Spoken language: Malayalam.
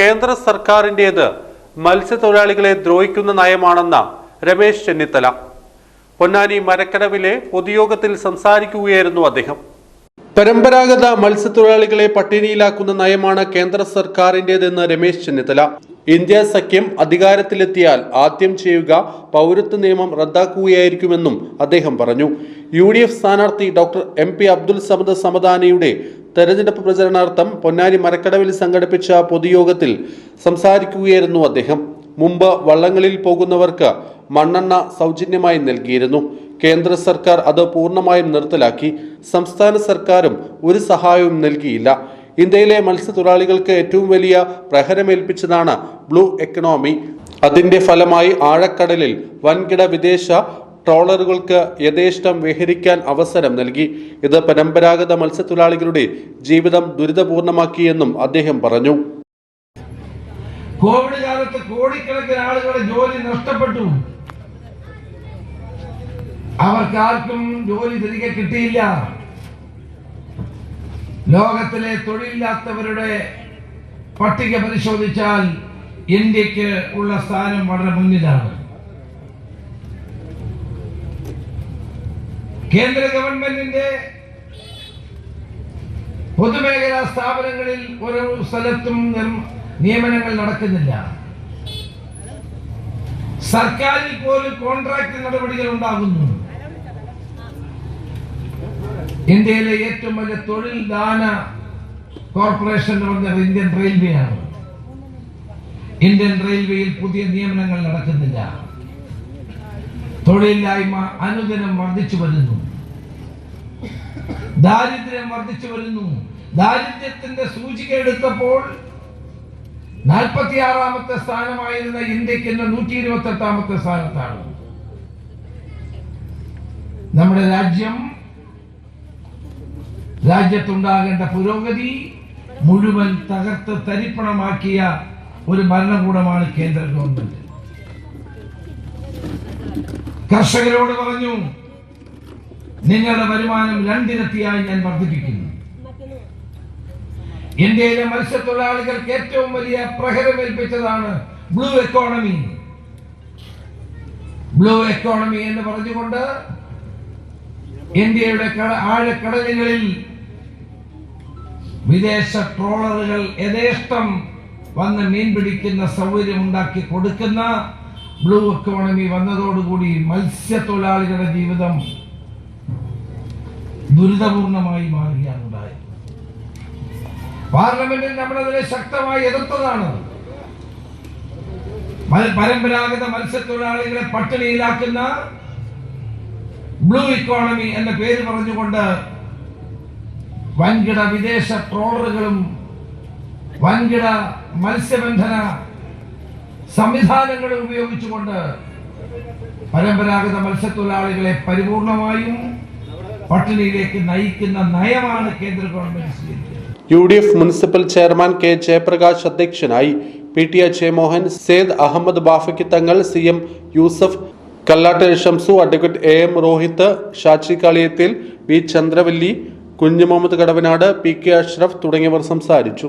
കേന്ദ്ര സർക്കാരിന്റേത് മത്സ്യത്തൊഴിലാളികളെ ദ്രോഹിക്കുന്ന നയമാണെന്ന രമേശ് ചെന്നിത്തല. പൊന്നാനി മരക്കടവിലെ പൊതുയോഗത്തിൽ സംസാരിക്കുകയായിരുന്നു അദ്ദേഹം. പരമ്പരാഗത മത്സ്യത്തൊഴിലാളികളെ പട്ടിണിയിലാക്കുന്ന നയമാണ് കേന്ദ്ര സർക്കാരിന്റെതെന്ന് രമേശ് ചെന്നിത്തല. ഇന്ത്യ സഖ്യം അധികാരത്തിലെത്തിയാൽ ആദ്യം ചെയ്യുക പൗരത്വ നിയമം റദ്ദാക്കുകയായിരിക്കുമെന്നും അദ്ദേഹം പറഞ്ഞു. യു ഡി എഫ് സ്ഥാനാർത്ഥി doctor M. P. Abdul Samad സമദാനിയുടെ തെരഞ്ഞെടുപ്പ് പ്രചരണാർത്ഥം പൊന്നാനി മരക്കടവിൽ സംഘടിപ്പിച്ച പൊതുയോഗത്തിൽ സംസാരിക്കുകയായിരുന്നു അദ്ദേഹം. മുമ്പ് വള്ളങ്ങളിൽ പോകുന്നവർക്ക് മണ്ണെണ്ണ സൗജന്യമായി നൽകിയിരുന്നു. കേന്ദ്ര സർക്കാർ അത് പൂർണമായും നിർത്തലാക്കി. സംസ്ഥാന സർക്കാരും ഒരു സഹായവും നൽകിയില്ല. ഇന്ത്യയിലെ മത്സ്യത്തൊഴിലാളികൾക്ക് ഏറ്റവും വലിയ പ്രഹരമേൽപ്പിച്ചതാണ് ബ്ലൂ എക്കണോമി. അതിന്റെ ഫലമായി ആഴക്കടലിൽ വൻകിട വിദേശ ട്രോളറുകൾക്ക് യഥേഷ്ടം വിഹരിക്കാൻ അവസരം നൽകി. ഇത് പരമ്പരാഗത മത്സ്യത്തൊഴിലാളികളുടെ ജീവിതം ദുരിതപൂർണമാക്കിയെന്നും അദ്ദേഹം പറഞ്ഞു. കോവിഡ് കാലത്ത് കോടിക്കണക്കിന് ആളുകളുടെ ജോലി നഷ്ടപ്പെട്ടു. അവർക്കാർക്കും ജോലി തിരികെ കിട്ടിയില്ല. ലോകത്തിലെ തൊഴിലില്ലാത്തവരുടെ പട്ടിക പരിശോധിച്ചാൽ ഇന്ത്യയ്ക്ക് ഉള്ള സ്ഥാനം വളരെ മുന്നിലാണ്. കേന്ദ്ര ഗവൺമെന്റിന്റെ പൊതുമേഖലാ സ്ഥാപനങ്ങളിൽ ഒരു സ്ഥലത്തും നിയമനങ്ങൾ നടക്കുന്നില്ല. സർക്കാരിൽ പോലും കോൺട്രാക്ട് നടപടികൾ ഉണ്ടാകുന്നു. ഇന്ത്യയിലെ ഏറ്റവും വലിയ തൊഴിൽ ദാന കോർപ്പറേഷൻ എന്ന് പറഞ്ഞത് ഇന്ത്യൻ റെയിൽവേ ആണ് ഇന്ത്യൻ റെയിൽവേയിൽ പുതിയ നിയമനങ്ങൾ നടക്കുന്നില്ല. തൊഴിലില്ലായ്മ അനുദിനം വർദ്ധിച്ചു വരുന്നു. ദാരിദ്ര്യം വർദ്ധിച്ചു വരുന്നു. ദാരിദ്ര്യത്തിന്റെ സൂചിക എടുത്തപ്പോൾ നാൽപ്പത്തിയാറാമത്തെ സ്ഥാനമായിരുന്ന ഇന്ത്യയ്ക്ക് ഇന്ന് നൂറ്റി ഇരുപത്തി എട്ടാമത്തെ സ്ഥാനത്താണ്. നമ്മുടെ രാജ്യം രാജ്യത്തുണ്ടാകേണ്ട പുരോഗതി മുഴുവൻ തകർത്ത് തരിപ്പണമാക്കിയ ഒരു ഭരണകൂടമാണ് കേന്ദ്ര ഗവൺമെന്റ്. കർഷകരോട് പറഞ്ഞു നിങ്ങളുടെ വരുമാനം രണ്ടിരത്തിയായി ഞാൻ വർദ്ധിപ്പിക്കുന്നു. ഇന്ത്യയിലെ മത്സ്യത്തൊഴിലാളികൾക്ക് ഏറ്റവും വലിയ പ്രഹരമേൽപ്പിച്ചതാണ് ബ്ലൂ എക്കോണമി. ബ്ലൂ എക്കോണമി എന്ന് പറഞ്ഞുകൊണ്ട് ഇന്ത്യയുടെ കട- ആഴക്കടലുകളിൽ വിദേശ ട്രോളറുകൾ യഥേഷ്ടം വന്ന് മീൻ പിടിക്കുന്ന സൗകര്യം ഉണ്ടാക്കി കൊടുക്കുന്ന ബ്ലൂ എക്കോണമി വന്നതോടുകൂടി മത്സ്യത്തൊഴിലാളികളുടെ ജീവിതം ദുരിതപൂർണമായി മാറുകയാണ് ഉണ്ടായത്. പാർലമെന്റിൽ നമ്മളതിനെ ശക്തമായി എതിർത്തതാണ്. പരമ്പരാഗത മത്സ്യത്തൊഴിലാളികളെ പട്ടിണിയിലാക്കുന്ന ബ്ലൂ ഇക്കോണമി എന്ന പേര് പറഞ്ഞുകൊണ്ട് വൻകിട വിദേശ ട്രോളറുകളും വൻകിട മത്സ്യബന്ധന സംവിധാനങ്ങളും ഉപയോഗിച്ചുകൊണ്ട് പരമ്പരാഗത മത്സ്യത്തൊഴിലാളികളെ പരിപൂർണമായും പട്ടിണിയിലേക്ക് നയിക്കുന്ന നയമാണ് കേന്ദ്ര government U D F municipal chairman K Jayaprakash അധ്യക്ഷനായി P T A Jayamohan Sayed Ahammed Bafaqi Thangal C M Yusuf Kallatt Shamsu advocate A M Shachi Kaliyathil V Chandravalli Kunhu Muhammad Kadavanad P K Ashraf തുടങ്ങിയവർ സംസാരിച്ചു